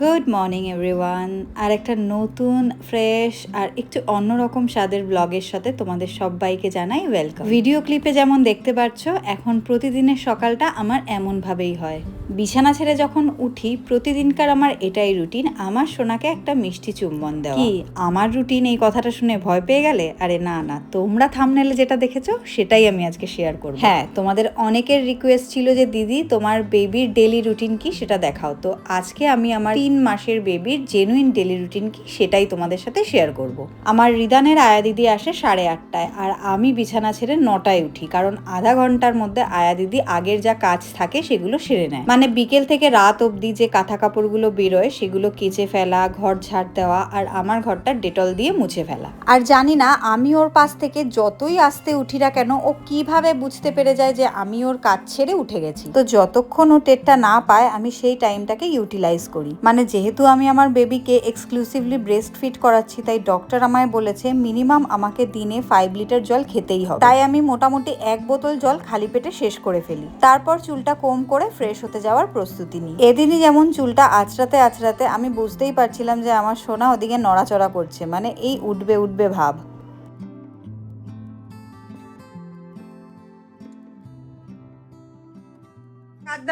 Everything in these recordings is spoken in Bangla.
গুড মর্নিং এভরিওয়ান আর একটা নতুন ফ্রেশ আর একটু অন্যরকম স্বাদের ব্লগের সাথে তোমাদের সবাইকে জানাই ওয়েলকাম ভিডিও ক্লিপে যেমন দেখতে পাচ্ছ এখন প্রতিদিনের সকালটা আমার এমনভাবেই হয়। বিছানা ছেড়ে যখন উঠি প্রতিদিনকার আমার এটাই রুটিন আমার সোনাকে একটা মিষ্টি চুম্বন দেওয়া। কি? আমার রুটিন এই কথাটা শুনে ভয় পেয়ে গেলে? আরে না না তোমরা থামনেলে যেটা দেখেছ সেটাই আমি আজকে শেয়ার করব। হ্যাঁ তোমাদের অনেকের রিকোয়েস্ট ছিল যে দিদি তোমার বেবির ডেলি রুটিন কি? সেটা দেখাও। তো আজকে আমি আমার তিন মাসের বেবির জেনুইন ডেলি রুটিন কি সেটাই তোমাদের সাথে শেয়ার করব। আমার রিদানের আয়া দিদি আসে সাড়ে আটটায় আর আমি বিছানা ছেড়ে নটায় উঠি কারণ আধা ঘণ্টার মধ্যে আয়া দিদি আগের যা কাজ থাকে সেগুলো সেরে নেয়। মানে বিকেল থেকে রাত অবধি যে কাঁথা কাপড়গুলো বেরোয়, সেগুলো কেচে ফেলা, ঘর ঝাড় দেওয়া আর আমার ঘরটা ডেটল দিয়ে মুছে ফেলা। আর জানি না, আমি ওর পাশ থেকে যতই আসতে উঠি না কেন, ও কীভাবে বুঝতে পেরে যায় যে আমি ওর কাজ ছেড়ে উঠে গেছি। তো যতক্ষণ ও টেরটা না পায়, আমি সেই টাইমটাকে ইউটিলাইজ করি। মানে যেহেতু আমি আমার বেবিকে এক্সক্লুসিভলি ব্রেস্ট ফিট করাচ্ছি, তাই ডক্টর আমায় বলেছে, মিনিমাম আমাকে দিনে ফাইভ লিটার জল খেতেই হবে। তাই আমি মোটামুটি এক বোতল জল খালি পেটে শেষ করে ফেলি। তারপর চুলটা কম করে ফ্রেশ হতে যাওয়ার প্রস্তুতি নিই। এদিনই যেমন চুলটা আঁচড়াতে আঁচড়াতে আমি বুঝতেই পারছিলাম যে আমার সোনা ওদিকে নড়াচড়া করছে মানে এই উঠবে উঠবে ভাব।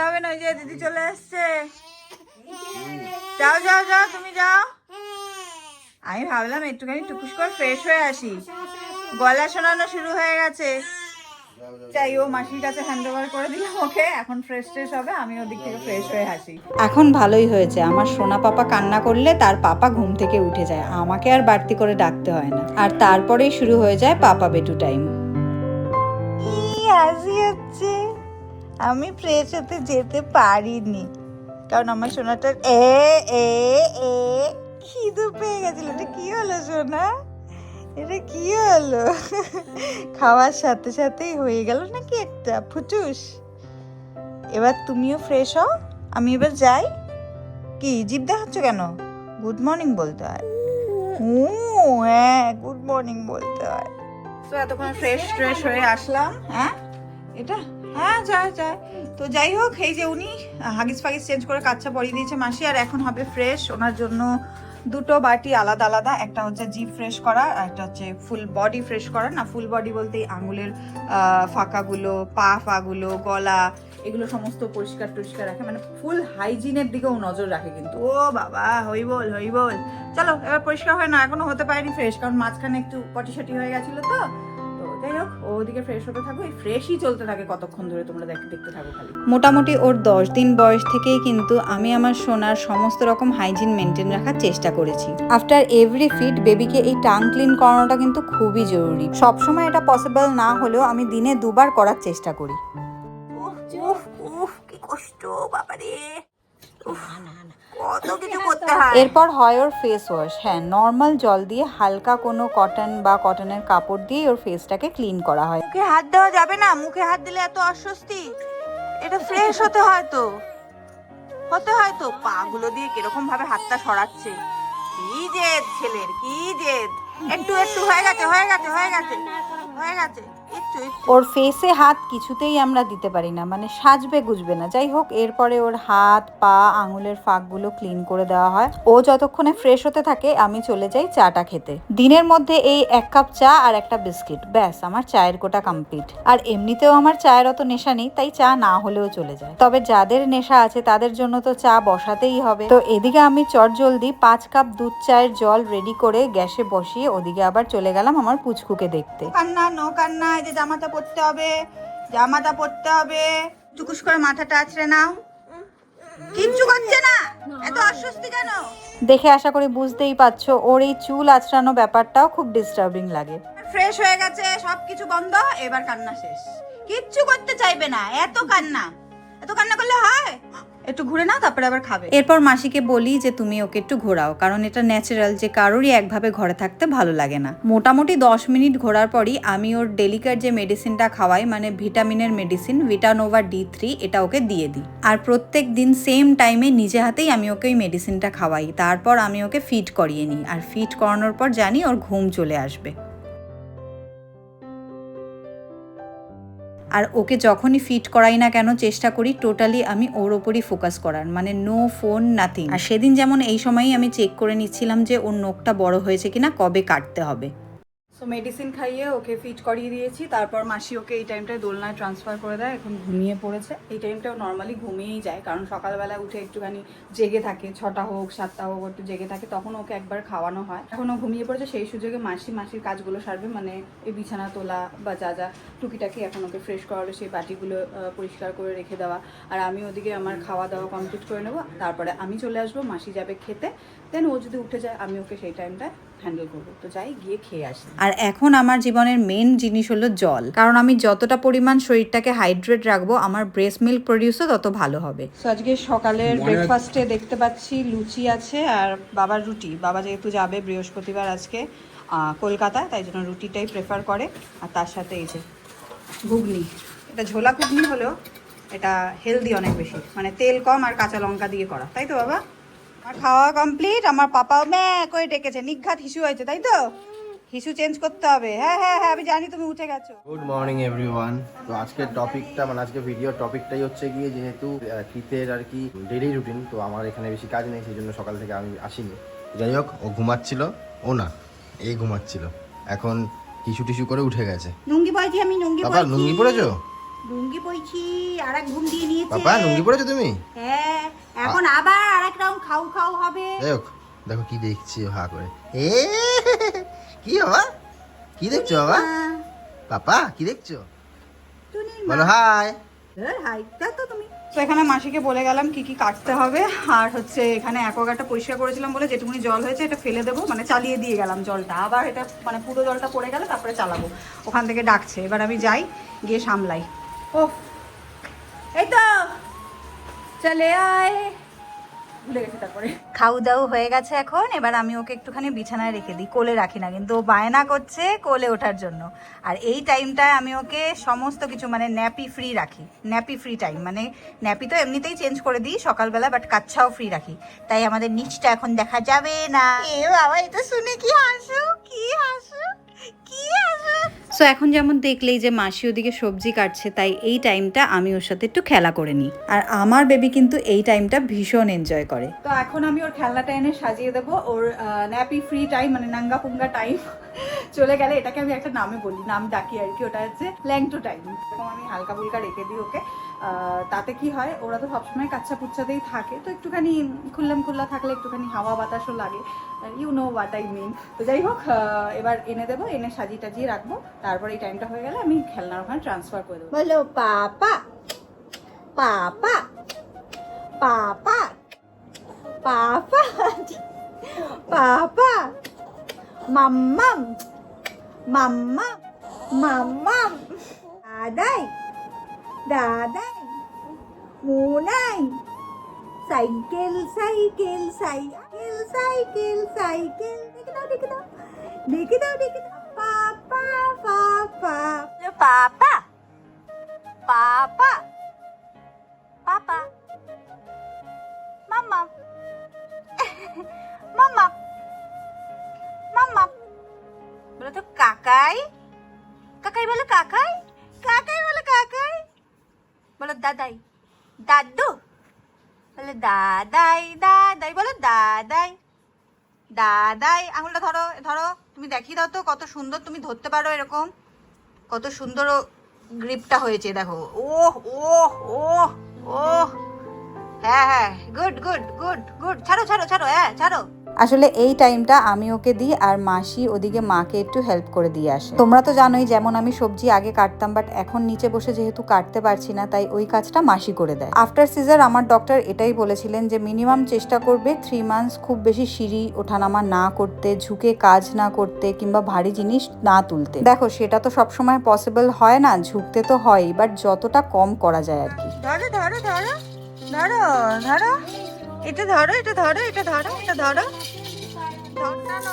হবে যে দিদি চলে যাও যাও যাও, তুমি যাও। আমি ভাবলাম একটুখানি টুকুস করে ফ্রেশ হয়ে আসি। গলা শোনানো শুরু হয়ে গেছে। চাই ও মাসির কাছে হ্যান্ড ওভার করে দিলাম ওকে। এখন ফ্রেশ ট্রেশ হবে আমি ওদিক থেকে ফ্রেশ হয়ে আসি এখন ভালোই হয়েছে। আমার সোনা পাপা কান্না করলে তার পাপা ঘুম থেকে উঠে যায়। আমাকে আর বাড়তি করে ডাকতে হয় না। আর তারপরেই শুরু হয়ে যায় পাপা বেটু টাইম হাসি হচ্ছে? আমি ফ্রেশ হতে যেতে পারিনি। কারণ আমার সোনাটা এ এ এ খিদে পেয়ে গেছিল। এটা কি হলো সোনা? এটা কি হলো? খাওয়ার সাথে সাথেই হয়ে গেল নাকি একটা? ফুটুস, এবার তুমিও ফ্রেশ হও, আমি এবার যাই। কি, জিভ দেখাচ্ছ কেন? গুড মর্নিং বলতে হয়। ও হ্যাঁ গুড মর্নিং বলতে হয়। তো এতক্ষণ ফ্রেশ ফ্রেশ হয়ে আসলাম হ্যাঁ? এটা? হ্যাঁ যায় যায়। তো যাই হোক, এই যে উনি হাগিস ফাগিস চেঞ্জ করে কাচ্চা পরিয়ে দিয়েছে মাসি, আর এখন হবে ফ্রেশ ওনার জন্য দুটো বাটি আলাদা আলাদা, একটা হচ্ছে জিপ ফ্রেশ করা আর একটা হচ্ছে ফুল বডি ফ্রেশ করা। না, ফুল বডি বলতে আঙুলের ফাঁকাগুলো, পা ফাগুলো গলা, এগুলো সমস্ত পরিষ্কার টরিষ্কার রাখে। মানে ফুল হাইজিনের দিকেও নজর রাখে কিন্তু। ও বাবা হই বল হই বল চলো, এবার পরিষ্কার হয় না, এখনও হতে পারেনি ফ্রেশ, কারণ মাঝখানে একটু পটি হয়ে গেছিল তো। যাই হোক ও ওদিকে ফ্রেশ হতে থাকো এই ফ্রেশই চলতে থাকে কতক্ষণ ধরে তোমরা দেখ- দেখতে থাকো খালি। মোটামুটি ওর দশ দিন বয়স থেকেই কিন্তু আমি আমার সোনার সমস্ত রকম হাইজিন মেনটেন রাখার চেষ্টা করেছি। আফটার এভরি ফিড বেবিকে এই টাং ক্লিন করানোটা কিন্তু খুবই জরুরি। সবসময় এটা পসিবল না হলেও আমি দিনে দুবার করার চেষ্টা করি। উফ উফ উফ কি কষ্ট বাবারে। উফ, করতে হয় এরপর হয় ওর ফেস ওয়াশ হ্যাঁ নর্মাল জল দিয়ে হালকা কোনো কটন বা কটনের কাপড় দিয়ে ওর ফেসটাকে ক্লিন করা হয়। মুখে হাত দেওয়া যাবে না মুখে হাত দিলে এত অস্বস্তি। এটা ফ্রেশ হতে হয় তো। হতে হয় তো। পা গুলো দিয়ে কীরকম ভাবে হাতটা সরাচ্ছে। কি জেদ ছেলের কি জেদ। একটু একটু হয়ে গেছে হয়ে গেছে হয়ে গেছে হয়ে গেছে। ওর ফেসে হাত কিছুতেই আমরা দিতে পারি না মানে সাজবে, গুজবে না। যাই হোক, এরপরে ওর হাত, পা, আঙুলের ফাঁকগুলো ক্লিন করে দেওয়া হয়। ও যতক্ষণে ফ্রেশ হতে থাকে, আমি চলে যাই চাটা খেতে। দিনের মধ্যে এই এক কাপ চা আর একটা বিস্কিট ব্যাস, আমার চায়ের কোটা কমপ্লিট আর এমনিতেও আমার চায়ের অত নেশা নেই, তাই চা না হলেও চলে যায়। তবে যাদের নেশা আছে, তাদের জন্য তো চা বসাতেই হবে। তো এদিকে আমি চট জলদি পাঁচ কাপ দুধ চায়ের জল রেডি করে গ্যাসে বসিয়ে ওদিকে আবার চলে গেলাম আমার পুচকুকে দেখতে। কান্না নো কান্না এই যে জামাটা পরতে হবে জামাটা পরতে হবে। টুকুস করে মাথাটা আছড়ে নাও। কিচ্ছু করছে না। এত অস্বস্তি কেন? দেখে আশা করি বুঝতেই পারছ ওর এই চুল আঁচড়ানো ব্যাপারটাও খুব ডিস্টার্বিং লাগে। ফ্রেশ হয়ে গেছে সবকিছু বন্ধ এবার কান্না শেষ। কিচ্ছু করতে চাইবে না এত কান্না। এত কান্না করলে হয়? একটু ঘুরে নাও, তারপরে আবার খাবে। এরপর মাসিকে বলি যে তুমি ওকে একটু ঘোরাও, কারণ এটা ন্যাচারাল যে কারোরই একভাবে ঘরে থাকতে ভালো লাগে না। মোটামুটি দশ মিনিট ঘোরার পরই আমি ওর ডেলিকার যে মেডিসিনটা খাওয়াই মানে ভিটামিনের মেডিসিন ভিটানোভা ডি থ্রি এটা ওকে দিয়ে দিই। আর প্রত্যেক দিন সেম টাইমে নিজে হাতেই আমি ওকে ওই মেডিসিনটা খাওয়াই। তারপর আমি ওকে ফিট করিয়ে নিই। আর ফিট করানোর পর জানি ওর ঘুম চলে আসবে। আর ওকে যখনই ফিট করাই না কেন চেষ্টা করি টোটালি আমি ওর ওপরই ফোকাস করার। মানে নো ফোন নাথিং আর সেদিন যেমন এই সময়ই আমি চেক করে নিচ্ছিলাম যে ওর নোখটা বড় হয়েছে কিনা, কবে কাটতে হবে। সো মেডিসিন খাইয়ে ওকে ফিট করিয়ে দিয়েছি। তারপর মাসি ওকে এই টাইমটায় দোলনায় ট্রান্সফার করে দেয়। এখন ঘুমিয়ে পড়েছে। এই টাইমটাও নর্মালি ঘুমিয়েই যায়। কারণ সকালবেলা উঠে একটুখানি জেগে থাকে। ছটা হোক, সাতটা হোক, একটু জেগে থাকে। তখন ওকে একবার খাওয়ানো হয়। এখন ও ঘুমিয়ে পড়েছে। সেই সুযোগে মাসি মাসির কাজগুলো সারবে। মানে এই বিছানা তোলা বা যা যা টুকিটাকি এখন ওকে ফ্রেশ করালো, সেই বাটিগুলো পরিষ্কার করে রেখে দেওয়া। আর আমি ওদিকে আমার খাওয়া দাওয়া কমপ্লিট করে নেব। তারপরে আমি চলে আসব। মাসি যাবে খেতে। দেন ও যদি উঠে যায়, আমি ওকে সেই টাইমটা হ্যান্ডেল করব। তো যাই গিয়ে খেয়ে আসি। আর এখন আমার জীবনের মেন জিনিস হলো জল। কারণ আমি যতটা পরিমাণ শরীরটাকে হাইড্রেট রাখব আমার ব্রেস্ট মিল্ক প্রডিউসও তত ভালো হবে। তো আজকে সকালের ব্রেকফাস্টে দেখতে পাচ্ছি লুচি আছে আর বাবার রুটি। বাবা যেহেতু যাবে বৃহস্পতিবার আজকে কলকাতায় তাই জন্য রুটিটাই প্রেফার করে। আর তার সাথে এই যে ঘুগনি। এটা ঝোলা ঘুগনি হলেও এটা হেলদি অনেক বেশি। মানে তেল কম আর কাঁচা লঙ্কা দিয়ে করা। তাই তো বাবা? খাওয়া কমপ্লিট আমার পাপাও ম্যা করে ডেকেছে। নিঘাত হিসু হয়েছে তাই তো? হিসু চেঞ্জ করতে হবে। হ্যাঁ হ্যাঁ হ্যাঁ আমি জানি তুমি উঠে গেছো। গুড মর্নিং এভরিওয়ান তো আজকের টপিকটা মানে আজকে ভিডিও টপিকটাই হচ্ছে গিয়ে যেহেতু শীতের আর কি ডেলি রুটিন তো আমার এখানে বেশি কাজ নেই সেই জন্য সকাল থেকে আমি আসিনি। যাই হোক ও ঘুমাচ্ছিল ও না এই ঘুমাচ্ছিল। এখন টিস্যু টিস্যু করে উঠে গেছে। লুঙ্গি পরেছি আমি লুঙ্গি বাবা লুঙ্গি পরেছো? লুঙ্গি পরেছি আর এক ঘুম দিয়ে নিয়েছে। বাবা লুঙ্গি পরেছো তুমি? হ্যাঁ এখন আবার আর এক রাউন্ড খাও খাও হবে হোক দেখো কি দেখছি হা করে। এ কি বাবা? কি দেখছ বাবা? পাপা কি দেখছ? বলো হাই। হাইটা তো তুমি। তো এখানে মাসিকে বলে গেলাম কি কি কাটতে হবে আর হচ্ছে এখানে অ্যাকোয়াগার্ডটা পরিষ্কার করেছিলাম বলে যেটুকুনি জল হয়েছে এটা ফেলে দেবো মানে চালিয়ে দিয়ে গেলাম জলটা। আবার এটা মানে পুরো জলটা পড়ে গেলে তারপরে চালাবো। ওখান থেকে ডাকছে এবার আমি যাই গিয়ে সামলাই। ও এই তো। চলে আয়। ভুলে গেছি তারপরে। খাউ দাউ হয়ে গেছে এখন। এবার আমি ওকে একটুখানি বিছানায় রেখে দিই কোলে রাখি না। কিন্তু ও বায়না করছে কোলে ওঠার জন্য। আর এই টাইমটায় আমি ওকে সমস্ত কিছু মানে ন্যাপি ফ্রি রাখি। ন্যাপি ফ্রি টাইম মানে ন্যাপি তো এমনিতেই চেঞ্জ করে দিই সকালবেলা বাট কাচ্ছাও ফ্রি রাখি। তাই আমাদের নিচটা এখন দেখা যাবে না। এ বাবা এটা শুনে কি হাসো? কি হাসো? সো এখন যেমন দেখলেই যে মাসি ওদিকে সবজি কাটছে তাই এই টাইমটা আমি ওর সাথে একটু খেলা করে নিই। আর আমার বেবি কিন্তু এই টাইমটা ভীষণ এনজয় করে। তো এখন আমি ওর খেলনাটা এনে সাজিয়ে দেবো। ওর ন্যাপি ফ্রি টাইম মানে নাঙ্গা পুঙ্গা টাইম চলে গেলে এটাকে আমি একটা নামে বলি নাম ডাকি আর কি ওটা হচ্ছে ল্যাংটো টাইম এরকম আমি হালকা ফুলকা রেখে দিই ওকে। তাতে কি হয়, ওরা তো সবসময় কাচ্চা পুচ্চাতেই থাকে। তো একটুখানি খুল্লাম খুল্লা থাকলে একটুখানি হাওয়া বাতাসও লাগে। You know what I mean তো যাই হোক এবার এনে দেবো, এনে সাজিয়ে টাজিয়ে রাখব। তারপর এই টাইমটা হয়ে গেলে আমি খেলনার ওখানে ট্রান্সফার করে দেবো। বলো, পাপা। পাপা। পাপা। পাপা। পাপা। মাম্মাম। মাম্মা। মাম্মাম। দাদাই। দাদাই। মুনাই। Cycle cycle cycle cycle cycle. দেখে দাও দেখে দাও দেখে দাও দেখে দাও পাপা পাপা। পাপা? পাপা? মাম্মা? মাম্মা? মাম্মা? বলো কাকাই? কাকাই বলো, কাকাই? কাকাই বলো কাকাই? বলো, দাদাই। দাদু? বলে, দাদাই দাদাই। বলো, দাদাই দাদাই। আঙুলটা ধরো ধরো। তুমি দেখিয়ে দাও তো, কত সুন্দর তুমি ধরতে পারো এরকম। কত সুন্দর গ্রিপটা হয়েছে, দেখো। ও ও ও ও হ্যাঁ হ্যাঁ গুড গুড গুড গুড ছাড়ো ছাড়ো ছাড়ো হ্যাঁ ছাড়ো। আসলে এই টাইমটা আমি ওকে দিই আর মাসি ওদিকে মাকে একটু হেল্প করে দিয়ে আসে। তোমরা তো জানোই যেমন আমি সবজি আগে কাটতাম বাট এখন নিচে বসে যেহেতু কাটতে পারছি না, তাই ওই কাজটা মাসি করে দেয়। আফটার সিজার আমার ডক্টর এটাই বলেছিলেন যে মিনিমাম চেষ্টা করবে থ্রি মান্থস খুব বেশি সিঁড়ি ওঠানামা না করতে, ঝুঁকে কাজ না করতে কিংবা ভারী জিনিস না তুলতে। দেখো, সেটা তো সবসময় পসিবল হয় না, ঝুঁকতে তো হয় বাট যতটা কম করা যায় আর কি। ধরো ধরো ধরো ধরো ধরো। এটা ধরো এটা ধরো এটা ধরো এটা ধরো। না টানো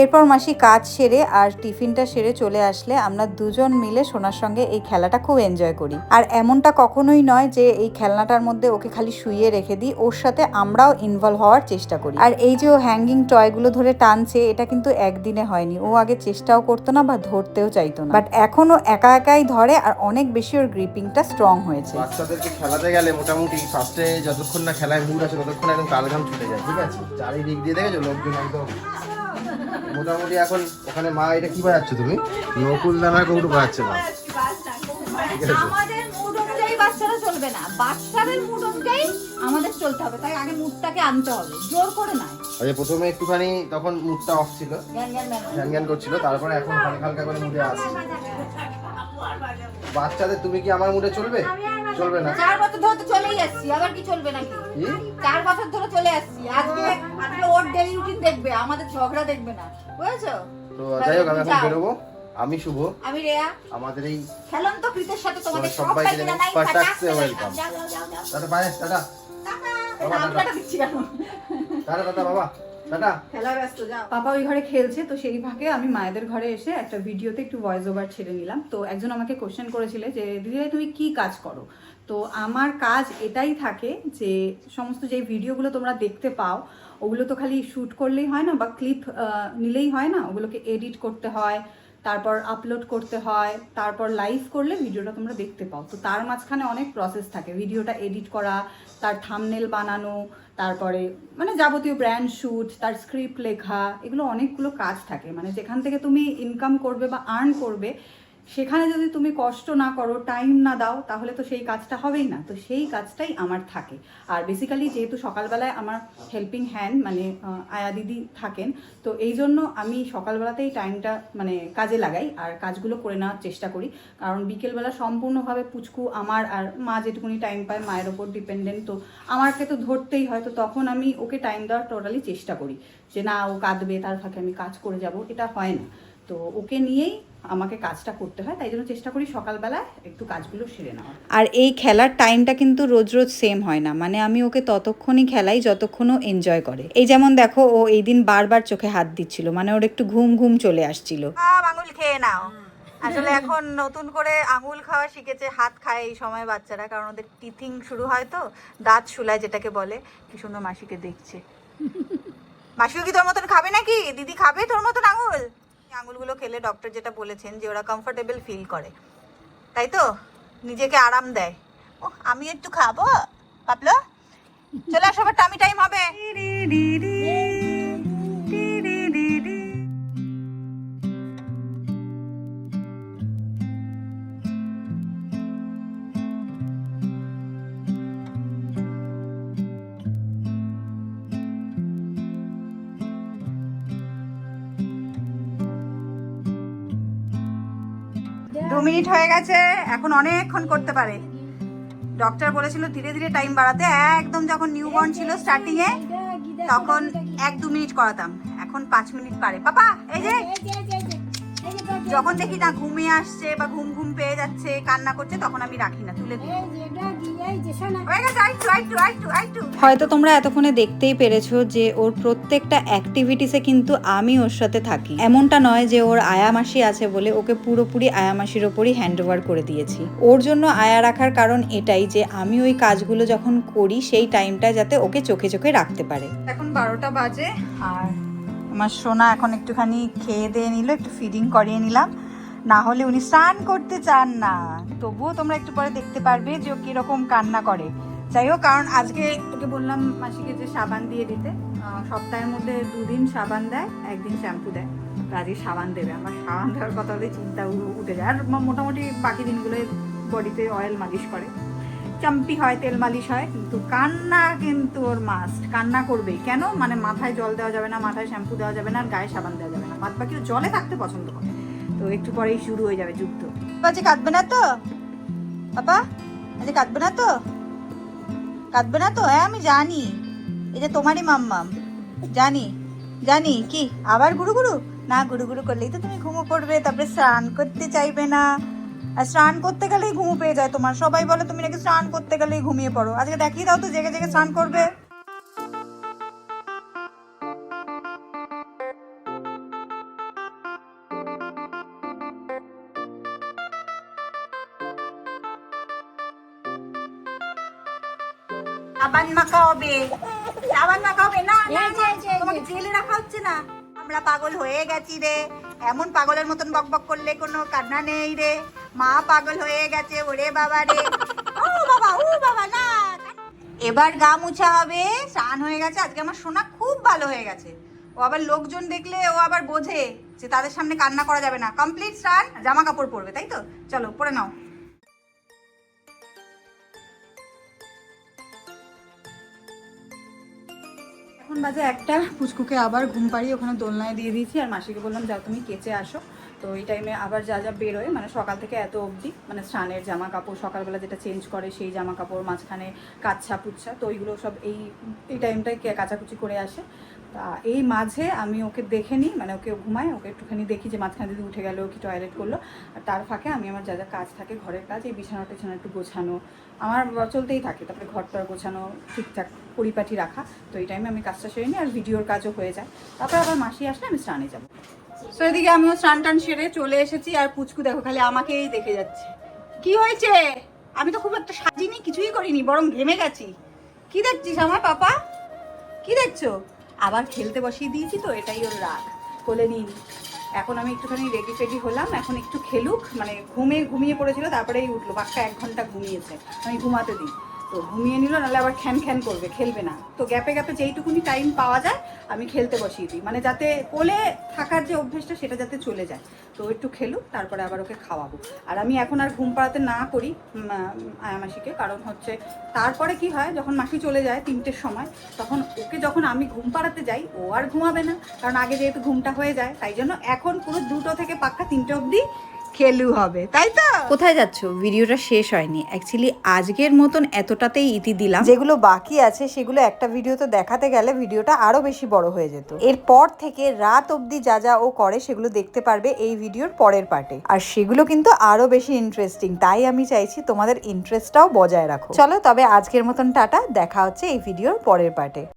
এরপর মাসি কাজ সেরে আর টিফিনটা সেরে চলে আসলে আমরা দুজন মিলে সোনার সঙ্গে এই খেলাটা খুব এনজয় করি। আর এমনটা কখনোই নয় যে এই খেলনাটার মধ্যে ওকে খালি শুইয়ে রেখে দিই, ওর সাথে আমরাও ইনভলভ হওয়ার চেষ্টা করি। আর এই যে ও হ্যাঙ্গিং টয়গুলো ধরে টানছে, এটা কিন্তু একদিনে হয়নি। ও আগে চেষ্টাও করতো না বা ধরতেও চাইতো না। বাট এখনও একা একাই ধরে আর অনেক বেশি ওর গ্রিপিংটা স্ট্রং হয়েছে। বাচ্চাদেরকে খেলাতে গেলে মোটামুটি ফার্স্টে যতক্ষণ না খেলায় মুড আছে ততক্ষণ একদম কালঘাম ছুটে যায়, ঠিক আছে? চারিদিক দিয়ে দেখেছ? লোকজন একদম মোটামুটি এখন ওখানে মা এটা কি বাজাচ্ছ তুমি? নকুল দানা কৌটো বাজাচ্ছে মা। আমাদের মুড অনুযায়ী বাচ্চারা চলবে না। বাচ্চাদের মুড অনুযায়ী আমাদের চলতে হবে। তাই আগে মুডটাকে আনতে হবে। জোর করে নয়। আচ্ছা প্রথমে একটুখানি তখন মুডটা অফ ছিল। জ্ঞান জ্ঞান করছিল। তারপরে এখন হালকা হালকা করে মুডে আসছে বাচ্চাদের তুমি কি আমার মুডে চলবে? চলবে না। চার বছর ধরে তো চলেই আসছি আবার কি চলবে নাকি? চার বছর ধরে চলে আসছি আজকে আজকে ওর ডেলি রুটিন দেখবে আমাদের ঝগড়া দেখবে না বুঝেছ? তো যাই হোক আমি এখন বেরোবো। আমি শুভ। আমি রেয়া। আমাদের এই খেলন্ত কৃতের সাথে তোমাদের সবাইকে জানাই পাটাক্সে টাটা। Bye tata. Tata. Tata. Tata বাবা। পাপা ওই ঘরে খেলছে তো সেই ভাগে আমি মায়েদের ঘরে এসে একটা ভিডিওতে একটু ভয়েস ওভার ছেড়ে নিলাম। তো একজন আমাকে কোশ্চেন করেছিলে যে দিদিভাই তুমি কি কাজ করো? তো আমার কাজ এটাই থাকে যে সমস্ত যে ভিডিওগুলো তোমরা দেখতে পাও ওগুলো তো খালি শ্যুট করলেই হয় না বা ক্লিপ নিলেই হয় না ওগুলোকে এডিট করতে হয়। তারপর আপলোড করতে হয়, তারপর লাইভ করলে ভিডিওটা তোমরা দেখতে পাও। তো তার মাঝখানে অনেক প্রসেস থাকে। ভিডিওটা এডিট করা, তার থামনেল বানানো, তারপরে মানে যাবতীয় ব্র্যান্ড শ্যুট তার স্ক্রিপ্ট লেখা, এগুলো অনেকগুলো কাজ থাকে। মানে যেখান থেকে তুমি ইনকাম করবে বা আর্ন করবে সেখানে যদি তুমি কষ্ট না করো টাইম না দাও, তাহলে তো সেই কাজটা হবেই না। তো সেই কাজটাই আমার থাকে। আর বেসিক্যালি যেহেতু সকালবেলায় আমার হেল্পিং হ্যান্ড মানে আয়া দিদি থাকেন, তো এই জন্য আমি সকালবেলাতেই টাইমটা মানে কাজে লাগাই। আর কাজগুলো করে নেওয়ার চেষ্টা করি। কারণ বিকেলবেলা সম্পূর্ণভাবে পুচকু আমার আর মা যেটুকুনি টাইম পায়, মায়ের ওপর ডিপেন্ডেন্ট তো আমাকে তো ধরতেই হয়। তো তখন আমি ওকে টাইম দেওয়ার টোটালি চেষ্টা করি। যে না, ও কাঁদবে, তার ফাঁকে আমি কাজ করে যাব, এটা হয় না। তো ওকে নিয়েই আমাকে কাজটা করতে হয় তাই জন্য চেষ্টা করি সকালবেলা একটু কাজগুলো সেরে নেওয়া আর এই খেলার টাইমটা কিন্তু রোজ রোজ সেম হয় না মানে আমি ওকে ততক্ষণই খেলাই যতক্ষণ ও এনজয় করে। এই যেমন দেখো ও এই দিন বারবার চোখে হাত দিচ্ছিল মানে ওর একটু ঘুম ঘুম চলে আসছিল। আঙুল খেয়ে নাও। আসলে এখন নতুন করে আঙুল খাওয়া শিখেছে হাত খায় এই সময় বাচ্চারা কারণ ওদের টিথিং শুরু হয় তো দাঁত শুলায় যেটাকে বলে। কি সুন্দর মাসিকে দেখছে। মাসিও কি তোর মতন খাবে নাকি? দিদি খাবে তোর মতন আঙুল? আঙুলগুলো খেলে ডক্টর যেটা বলেছেন যে ওরা কমফোর্টেবল ফিল করে। তাই তো? নিজেকে আরাম দেয়। ও আমি একটু খাব, পাপলো? চলে আসো টামি টাইম হবে। মিনিট হয়ে গেছে, এখন অনেকক্ষণ করতে পারে। ডক্টর বলেছিল ধীরে ধীরে টাইম বাড়াতে। একদম যখন নিউবর্ন ছিল স্টার্টিং এ, তখন এক দু মিনিট করাতাম। এখন পাঁচ মিনিট পারে। পাপা, এই যে যখন দেখি না ঘুমিয়ে আসছে বা ঘুম ঘুম পেয়ে যাচ্ছে কান্না করছে তখন আমি রাখি না তুলে দিই। হয়ে হয়তো তোমরা এতক্ষণে দেখতেই পেরেছ যে ওর প্রত্যেকটা অ্যাক্টিভিটিসে কিন্তু আমি ওর সাথে থাকি। এমনটা নয় যে ওর আয়ামাসি আছে বলে ওকে পুরোপুরি আয়ামাসির ওপরই হ্যান্ড ওভার করে দিয়েছি। ওর জন্য আয়া রাখার কারণ এটাই যে আমি ওই কাজগুলো যখন করি সেই টাইমটা যাতে ওকে চোখে চোখে রাখতে পারে। এখন বারোটা বাজে আর আমার সোনা এখন একটুখানি খেয়ে দিয়ে নিল, একটু ফিডিং করিয়ে নিলাম। না হলে উনি স্নান করতে চান না। তবুও তোমরা একটু পরে দেখতে পারবে যে ও কীরকম কান্না করে। যাই হোক, কারণ আজকে ওকে বললাম মাসিকে যে সাবান দিয়ে দিতে। সপ্তাহের মধ্যে দুদিন সাবান দেয়, একদিন শ্যাম্পু দেয়। আজকে সাবান দেবে। আমার সাবান দেওয়ার কথা চিন্তা উঠে যায়। আর মোটামুটি বাকি দিনগুলোয় বডিতে অয়েল মালিশ করে। চাম্পি হয়, তেল মালিশ হয়, কিন্তু কান্না কিন্তু ওর মাস্ট কান্না করবে কেন? মানে মাথায় জল দেওয়া যাবে না, মাথায় শ্যাম্পু দেওয়া যাবে না, আর গায়ে সাবান দেওয়া যাবে না। বাদ বাকি ও জলে থাকতে পছন্দ করে। তো একটু পরেই শুরু হয়ে যাবে যুদ্ধ। আজকে কাঁদবে না তো? বাবা, আজকে কাঁদবে না তো? কাঁদবে না তো? হ্যাঁ আমি জানি। এই যে তোমারই মাম্মাম। জানি জানি। কি, আবার গুরু গুরু না গুরু গুরু করলেই তো তুমি ঘুমো পড়বে, তারপরে স্নান করতে চাইবে না। আর স্নান করতে গেলেই ঘুমো পেয়ে যায় তোমার। সবাই বলে তুমি নাকি স্নান করতে গেলেই ঘুমিয়ে পড়ো। আজকে দেখিয়ে দাও তো জেগে জেগে স্নান করবে। আবার মাখা হবে আবার মাখা হবে না না তোমাকে জেলে রাখা হচ্ছে না। আমরা পাগল হয়ে গেছি রে। এমন পাগলের মতন বক বক করলে কোনো কান্না নেই রে। মা পাগল হয়ে গেছে ওরে বাবা রে। ও বাবা ও বাবা, না। এবার গা মুছা হবে। স্নান হয়ে গেছে। আজকে আমার সোনা খুব ভালো হয়ে গেছে। ও আবার লোকজন দেখলে ও আবার বোঝে যে তাদের সামনে কান্না করা যাবে না। কমপ্লিট স্নান, জামা কাপড় পরবে, তাই তো? চলো, পরে নাও। এখন বাজে একটা, পুচকুকে আবার ঘুম পাড়িয়ে ওখানে দোলনায় দিয়ে দিয়েছি। আর মাসিকে বললাম, যাও তুমি কেচে আসো। তো এই টাইমে আবার যা যা বেরোয় মানে সকাল থেকে এত অবধি মানে স্নানের জামা কাপড় সকালবেলা যেটা চেঞ্জ করে সেই জামা কাপড় মাঝখানে কাচ্ছা পুচ্ছা, তো ওইগুলো সব এই এই টাইমটায় কে- কাচাকুচি করে আসে। তা এই মাঝে আমি ওকে দেখে নিই মানে ওকে ঘুমায় ওকে একটুখানি দেখি যে মাঝখানে যদি উঠে গেলো, কি টয়লেট করল। আর তার ফাঁকে আমি আমার যা যা কাজ থাকে, ঘরের কাজ, এই বিছানা টিছানা একটু গোছানো। আমার চলতেই থাকে, তারপরে ঘরটা গোছানো ঠিকঠাক। পরিপাটি রাখা। তো এই টাইমে আমি কাজটা সেরে নিই আর ভিডিওর কাজও হয়ে যায়। তারপর আবার মাসি আসলে আমি স্নানে যাব। তো এদিকে আমিও স্নান টান সেরে চলে এসেছি আর পুচকু দেখো, খালি আমাকেই দেখে যাচ্ছে। কি হয়েছে? আমি তো খুব একটা সাজিনি, কিছুই করিনি, বরং ঘেমে গেছি। কি দেখছিস আমার পাপা? কি দেখছ? আবার খেলতে বসিয়ে দিয়েছি তো, এটাই ওর রাগ। কোলে নিই এখন আমি একটুখানি রেডি ফেডি হলাম, এখন একটু খেলুক। মানে ঘুমে ঘুমিয়ে পড়েছিল, তারপরেই উঠল। বাক্কা এক ঘণ্টা ঘুমিয়েছে, আমি ঘুমাতে দিই। তো ঘুমিয়ে নিল নাহলে আবার খ্যান খ্যান করবে খেলবে না। তো গ্যাপে গ্যাপে যেইটুকুনি টাইম পাওয়া যায় আমি খেলতে বসিয়ে দিই। মানে যাতে কোলে থাকার যে অভ্যেসটা সেটা যাতে চলে যায়। তো একটু খেলুক তারপরে আবার ওকে খাওয়াবো। আর আমি এখন আর ঘুম পাড়াতে না করি উম, আহ, আয়া মাসিকে কারণ হচ্ছে তারপরে কি হয় যখন মাসি চলে যায় তিনটের সময় তখন ওকে যখন আমি ঘুম পাড়াতে যাই ও আর ঘুমাবে না। কারণ আগে যেহেতু ঘুমটা হয়ে যায় তাই জন্য এখন পুরো দুটো থেকে পাক্কা তিনটে অবধি খেলু হবে তাই তো? কোথায় যাচ্ছ? ভিডিওটা শেষ হয়নি। অ্যাকচুয়ালি আজকের মতন এতটাতেই ইতি দিলাম। যেগুলো বাকি আছে সেগুলো একটা ভিডিওতে দেখাতে গেলে ভিডিওটা আরও বেশি বড় হয়ে যেত। এরপর থেকে রাত অবধি যা যা ও করে সেগুলো দেখতে পারবে এই ভিডিওর পরের পার্টে। আর সেগুলো কিন্তু আরও বেশি ইন্টারেস্টিং তাই আমি চাইছি তোমাদের ইন্টারেস্টটাও বজায় রাখো। চলো তবে আজকের মতন টাটা দেখা হচ্ছে এই ভিডিওর পরের পার্টে।